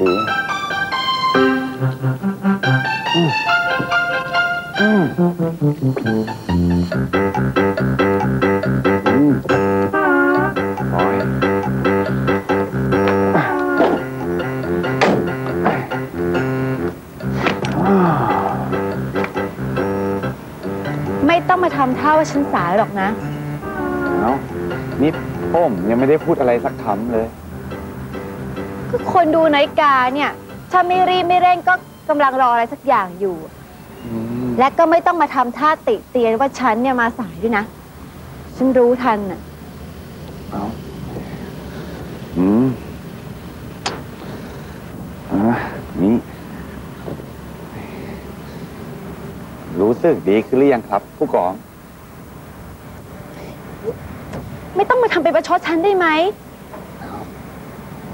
ดีอืมอืมโอ้ยไม่ต้องมาทำท่าว่าฉันสายหรอกนะ เอ้านี่ผมยังไม่ได้พูดอะไรสักคำเลย คนดูนาฬิกาเนี่ย ถ้าไม่รีบไม่เร่งก็กำลังรออะไรสักอย่างอยู่อืมและก็ไม่ต้องมาทำท่าติเตียนว่าฉันเนี่ยมาสายด้วยนะ ฉันรู้ทันน่ะเอาอืมอะนี่ รู้สึกดีขึ้นหรือยังครับ ผู้กอง ไม่ต้องมาทำเป็นประชดฉันได้ไหม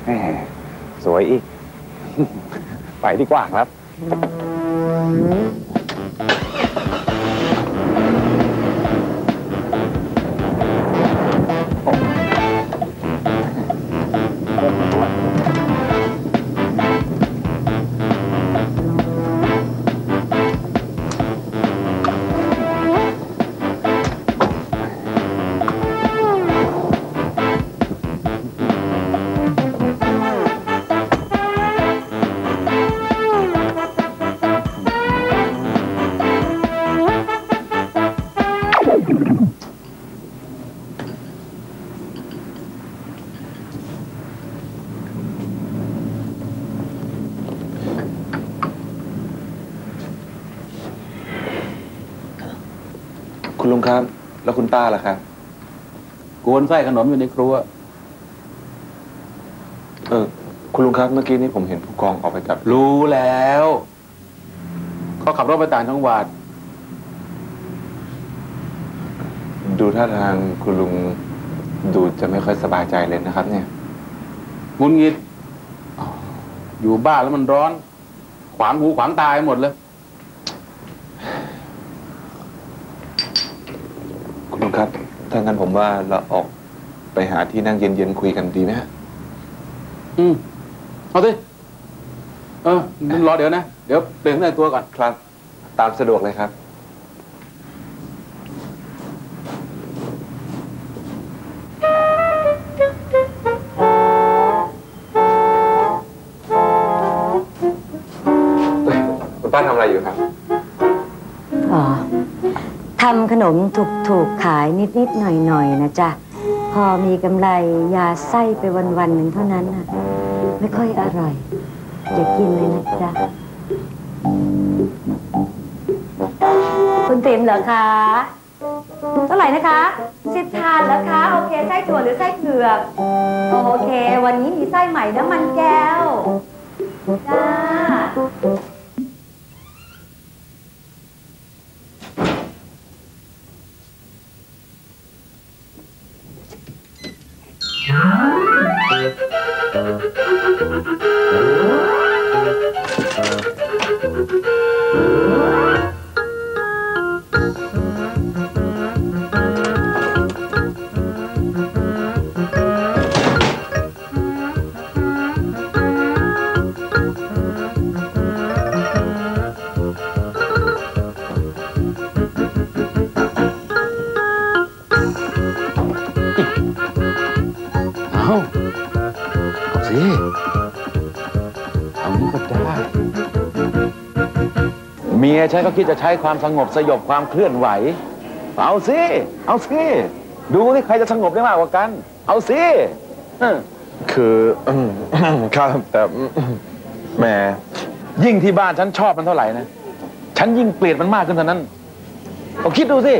แหม สวยอีก ไปดีกว่าครับ ลุงครับ แล้วคุณป้าล่ะครับกวนไส้ขนมอยู่ในครัว เออ คุณลุงครับ เมื่อกี้นี้ผมเห็นผู้กองออกไปกับ รู้แล้วเขาขับรถไปต่างจังหวัด ดูท่าทางคุณลุงดูจะไม่ค่อยสบายใจเลยนะครับ เนี่ยงุนงิด อยู่บ้านแล้วมันร้อน ขวางหูขวางตายหมดเลย คุณลุงครับ ถ้างั้นผมว่าเราออกไปหาที่นั่งเย็นๆคุยกันดีไหมฮะ อืม เอาสิเออมึงรอเดี๋ยวนะ เดี๋ยวเปลี่ยนในตัวก่อน ครับ ตามสะดวกเลยครับำขนมถูกๆขายนิดๆหน่อยๆนะจ๊ะ พอมีกำไรยาไส้ไปวันๆหนึ่งเท่านั้นน่ะ ไม่ค่อยอร่อยอย่ากินเลยนะจ๊ะ คุณติ๋มเหรอคะเท่าไหร่นะคะสิบทานแล้วคะ โอเคไส้ถั่วหรือไส้เผือกโอเค วันนี้มีไส้ใหม่น้ำมันแก้วจ้าเอา เมียฉันก็คิดจะใช้ความสงบสยบความเคลื่อนไหว เอาสิ เอาสิ ดูที่ใครจะสงบได้มากกว่ากัน เอาสิเออคืออืมครับแต่อืมแหมยิ่งที่บ้านฉันชอบมันเท่าไหร่นะ ฉันยิ่งเกลียดมันมากขึ้นเท่านั้นเอาคิดดูสิ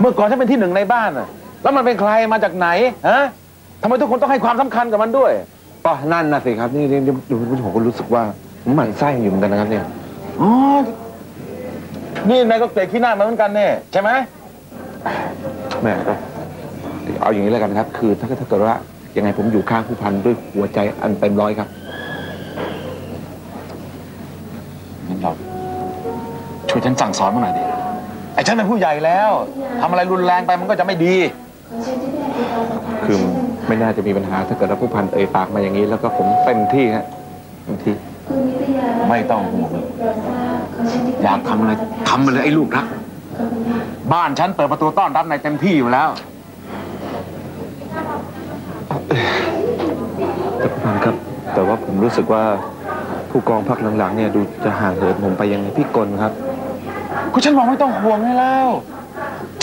เมื่อก่อนฉันเป็นที่หนึ่งในบ้านน่ะแล้วมันเป็นใครมาจากไหนฮะทำไมทุกคนต้องให้ความสำคัญกับมันด้วยก็นั่นนะสิครับ นี่นี่นี่ดูผมก็รู้สึกว่า ผมหมั่นไส้อยู่เหมือนกันนะครับเนี่ยอ๋อนี่นายก็เกลียดขี้หน้ามันเหมือนกันเนี่ยใช่ไหมแหม่ก็เอาอย่างนี้แล้วกันครับ คือถ้าถ้าเกิดว่ายังไงผมอยู่ข้างผู้พันด้วยหัวใจอันเต็มร้อยครับงั้นเราช่วยฉันสั่งสอนมันหน่อยดิไอ้ฉันเป็นผู้ใหญ่แล้วทำอะไรรุนแรงไปมันก็จะไม่ดี คือไม่น่าจะมีปัญหาถ้าเกิดว่าผู้พันเอ่ยปากมาอย่างนี้ แล้วก็ผมเต็มที่ฮะเต็มที่ ไม่ต้องห่วงอยากทำอะไรทำมาเลยไอ้ลูกรัก บ้านฉันเปิดประตูต้อนรับในายเต็มที่อยู่แล้วแต่ผู้พันครับ แต่ว่าผมรู้สึกว่าผู้กองพักหลังๆเนี่ยดูจะห่างเหินผมไปยังไงพี่กลครับ ก็ฉันบอกไม่ต้องห่วงให้แล้ว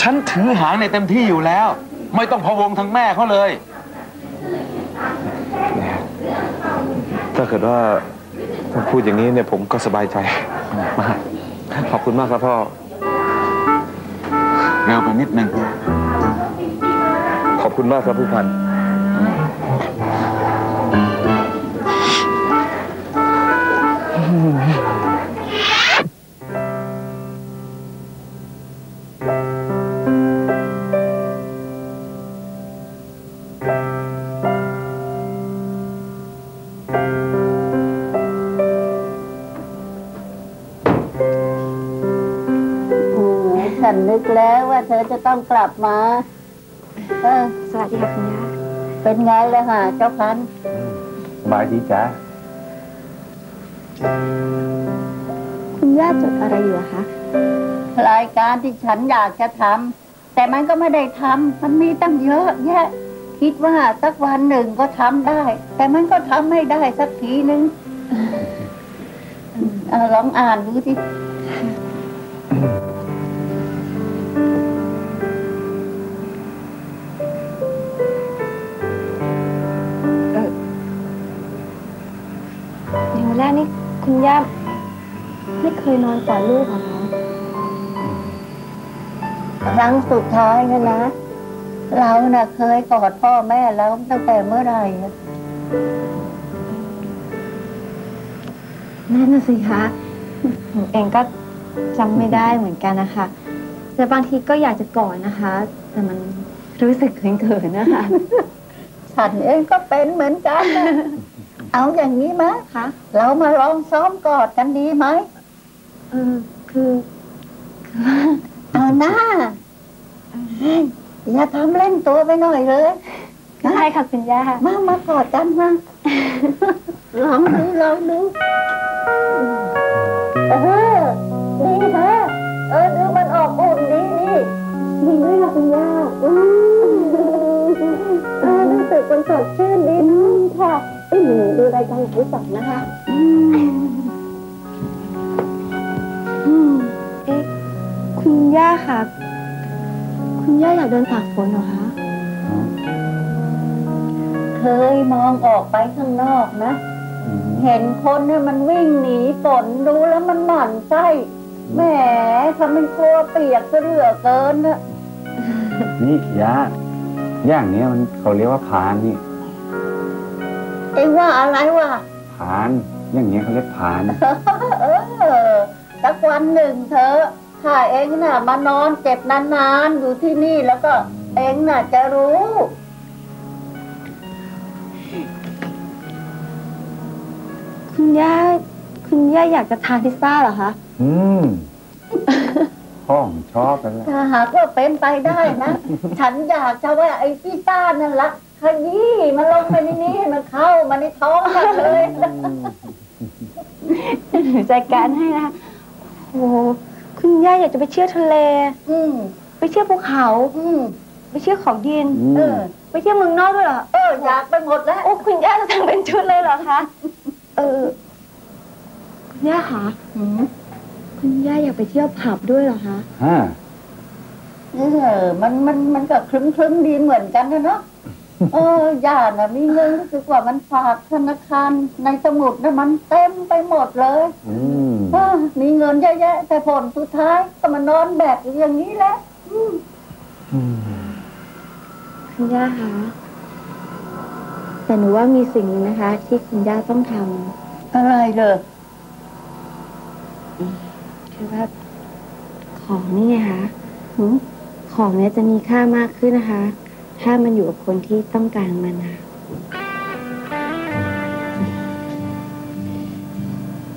ฉันถือหางในเต็มที่อยู่แล้ว ไม่ต้องพะวงทั้งแม่เขาเลย ถ้าเกิดว่าถ้า พูดอย่างนี้เนี่ยผมก็สบายใจมาก ขอบคุณมากครับพ่อ เร็วไปนิดนึงขอบคุณมากครับผู้พัน แล้วว่าเธอจะต้องกลับมา เออ สวัสดีค่ะคุณย่าเป็นไงเลยฮะเจ้าพันธุ์สบายดีจ้ะคุณย่าจดอะไรอยู่อะคะ รายการที่ฉันอยากจะทำแต่มันก็ไม่ได้ทำมันมีตั้งเยอะแยะ คิดว่าสักวันหนึ่งก็ทำได้ แต่มันก็ทำไม่ได้สักทีนึงเออลองอ่านดูสิ แรกนี่คุณย่าไม่เคยนอนกอดลูกเหรอคะครั้งสุดท้ายนะนะเราน่ะเคยกอดพ่อแม่แล้วตั้งแต่เมื่อไหร่อะนั่นน่ะสิคะหนูเองก็จำไม่ได้เหมือนกันนะคะ แต่บางทีก็อยากจะกอดนะคะ แต่มันรู้สึกเขินๆนะคะ ฉันเองก็เป็นเหมือนกันนะ เอาอย่างนี้ไหมคะเรามาลองซ้อมกอดกันดีไหมเออคือเอาหน้าอย่าทำเล่นตัวไปหน่อยเลยก็ได้ค่ะคุณย่า มามากอดกันมาลองดูลองดูเออดีแท้เออดูมันออกอุ่นดีนี่ดีด้วยค่ะคุณย่าอืมเออรู้สึกมันสดชื่นดีนะ ค่ะอืมดูรายการของผู้สองนะคะอืมอืมเอ๊ะคุณย่าค่ะ คุณย่าอยากเดินตากฝนเหรอคะ เคยมองออกไปข้างนอกนะ เห็นคนเนี่ยมันวิ่งหนีฝนดูแล้วมันหมั่นไส้แหมทำเป็นกลัวเปียกซะเหลือเกินนะนี่ยาอย่างเนี้ยมันเขาเรียกว่าผานนี่ เองว่าอะไรวะผาน อย่างเงี้ยเขาเรียกผานเออสักวันหนึ่งเธอะถ้าเองน่ะ มานอนเจ็บนานๆอยู่ที่นี่แล้วก็เองน่ะจะรู้คุณย่าคุณย่าอยากจะทานพิซซ่าเหรอคะอืมห้องชอบแล้วแหละถ้าหากว่าเป็นไปได้นะ ฉันอยากจะว่าไอ้พิซซ่านั่นละ ขยี้มันลงไปในนี้ให้มันเข้ามาในท้องกันเลยหนูจัดการให้นะคะโอ้โหคุณย่าอยากจะไปเที่ยวทะเล อืมไปเที่ยวภูเขา อืมไปเที่ยวเขาดินอืเอมอไปเที่ยวเมืองนอกด้วยเหรอ เออ อยากไปหมดแล้ว โอ้ คุณย่าจะทำเป็นชุดเลยเหรอคะ เออ คุณย่าคะอืมคุณย่าอยากไปเที่ยวผับด้วยเหรอคะฮะเออ มัน มัน มันก็คลึ้มคลึ้มๆดีเหมือนกันนะเนาะ เออญาติน่ะมีเงินรู้สึกว่ามันฝากธนาคารในสมุดน่ะมันเต็มไปหมดเลยอืมเออมีเงินเยอะแยะแต่ผลสุดท้ายก็มานอนแบกอยู่อย่างนี้แหละคุณย่าคะแต่หนูว่ามีสิ่งหนึงนะคะ ที่คุณย่าต้องทอะไรเลยำคือว่าของนี่ไงคะหืมของเนี้ยจะมีค่ามากขึ้นนะคะ ถ้ามันอยู่กับคนที่ต้องการมันนะ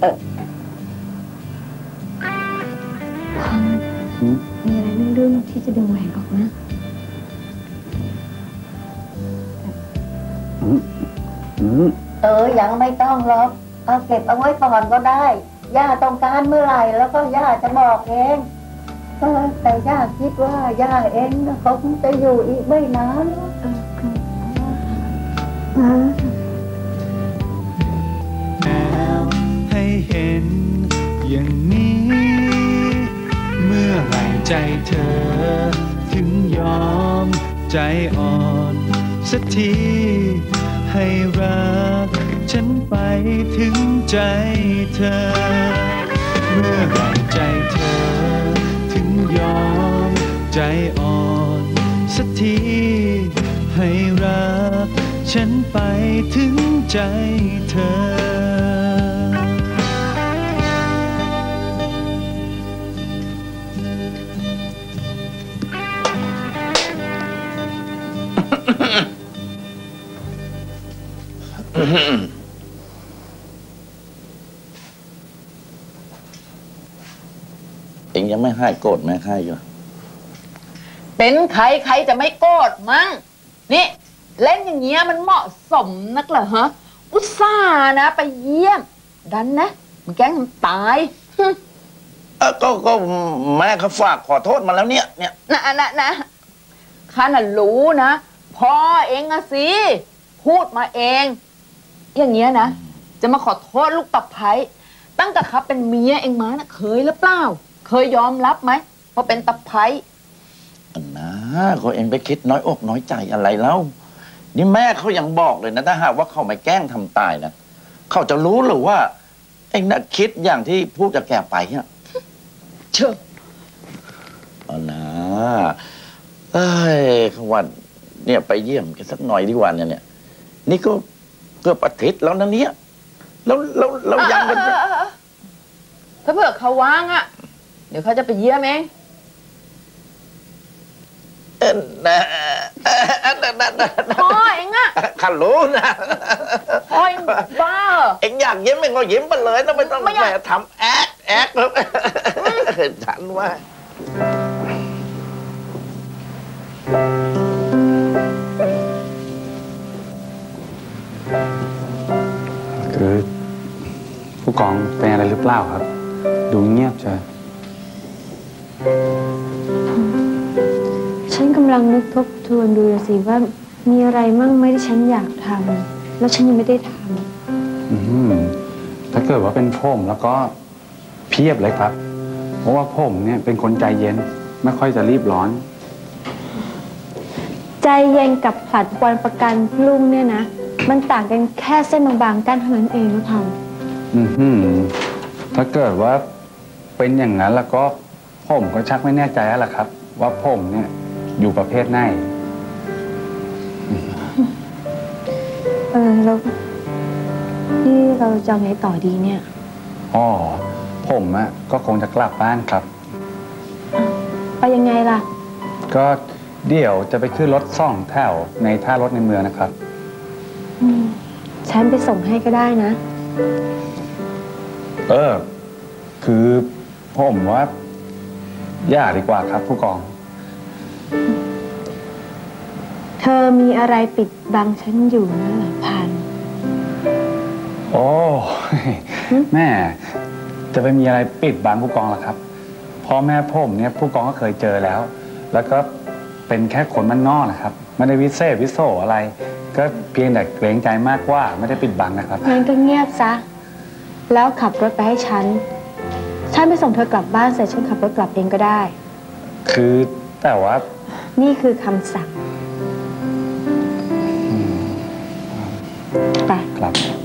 เออมีอะไรนุ่มๆที่จะดึงแหวนออกนะเออ ยังไม่ต้องหรอกเอาเก็บเอาไว้ก่อนก็ได้ ย่าต้องการเมื่อไหร่ แล้วก็ย่าจะบอกเอง เออแต่ย่าคิดว่าย่าเองน่ะเขาคงจะอยู่อีกไม่นานแล้วให้เห็นอย่างนี้ เมื่อไหร่ใจเธอ ถึงยอมใจอ่อนสักทีให้รัก ฉันไปถึงใจเธอ เมื่อไหร่ใจเธอ ยอมใจอ่อนสักทีให้รักฉันไปถึงใจเธอ ไม่ให้โกรธแม่ให้อยู่เป็นใครใครจะไม่โกรธมั้งนี่เล่นอย่างเงี้ยมันเหมาะสมนักเหรอฮะอุตส่าห์นะ ไปเยี่ยม ดันนะมันแกล้งทำตายเออก็ก็แม่เขาฝากขอโทษมาแล้วเนี่ยเนี่ยนะนะนะข้าน่ะรู้นะพ่อเองอะสิพูดมาเอง อย่างเงี้ยนะ จะมาขอโทษลูกตะไคร้ตั้งแต่ครับเป็นเมียเองมานะเคยหรือเปล่า เคยยอมรับไหมว่าเป็นตะไคร้อันนะเขาเองไปคิดน้อยอกน้อยใจอะไรแล้ว นี่แม่เขายังบอกเลยนะถ้าหากว่าเขาไม่แกล้งทำตายนะเขาจะรู้หรือว่า เองน่ะคิดอย่างที่พูดจะแก่ไปเนี่ยเชื่ออันนะเอ้ยเขาวันเนี่ยไปเยี่ยมกันสักหน่อยดีกว่าเนี่ยเนี่ยนี่ก็เกือบอาทิตย์แล้วนะเนี่ยแล้วแล้วแล้วยังกัน ถ้าเผื่อเขาว่างอะ เดี๋ยวเขาจะไปเยี่ยมเองเอ็นนะเอ็นนะนะนะพ่อเองอะขันรู้นะพ่อเองบ้าเหรอเอ็งอยากยิ้มเอ็งก็ยิ้มไปเลยนะไม่ต้องไม่อยากแหมทำแอคแอคแล้วฉันว่า คือผู้กองเป็นอะไรหรือเปล่าครับ ดูเงียบเชียว ฉันกำลังนึกทบทวนดูสิว่ามีอะไรมั่งไหม่ที่ฉันอยากทำแล้วฉันยังไม่ได้ทอื้อหือถ้าเกิดว่าเป็นผมแล้วก็เพียบเลยครับ เพราะว่าผมเนี่ยเป็นคนใจเย็นไม่ค่อยจะรีบร้อนำใจเย็นกับผลัดวันประกันพรุ่งเนี่ยนะ มันต่างกันแค่เส้นบางๆกั้นเท่านั้นเองนะทำอือหือถ้าเกิดว่าเป็นอย่างนั้นแล้วก็ ผมก็ชักไม่แน่ใจแล้วล่ะครับ ว่าผมเนี่ยอยู่ประเภทไหน เออแล้วนี่เราจะเอาไงต่อดีเนี่ยอ๋อผมอะก็คงจะกลับบ้านครับ ไปยังไงล่ะ ก็เดี๋ยวจะไปขึ้นรถสองแถวในท่ารถในเมืองนะครับ อืมฉันไปส่งให้ก็ได้นะ เออ คือผมว่าอ ย่าดีกว่าครับ ผู้กอง เธอมีอะไรปิดบังฉันอยู่นะเหรอพัน โอ้ยแม่ จะไปมีอะไรปิดบังผู้กองล่ะครับพ่อแม่ผมเนี่ยผู้กองก็เคยเจอแล้ว แล้วก็เป็นแค่คนมันนอกนะครับ ไม่ได้วิเศษวิโสอะไร ก็เพียงแต่เกรงใจมากกว่า ไม่ได้ปิดบังนะครับงั้นก็เงียบซะ แล้วขับรถไปให้ฉัน ฉันไปส่งเธอกลับบ้านเสร็จฉันขับรถกลับเองก็ได้ คือแต่ว่านี่คือคำสั่งไปครับ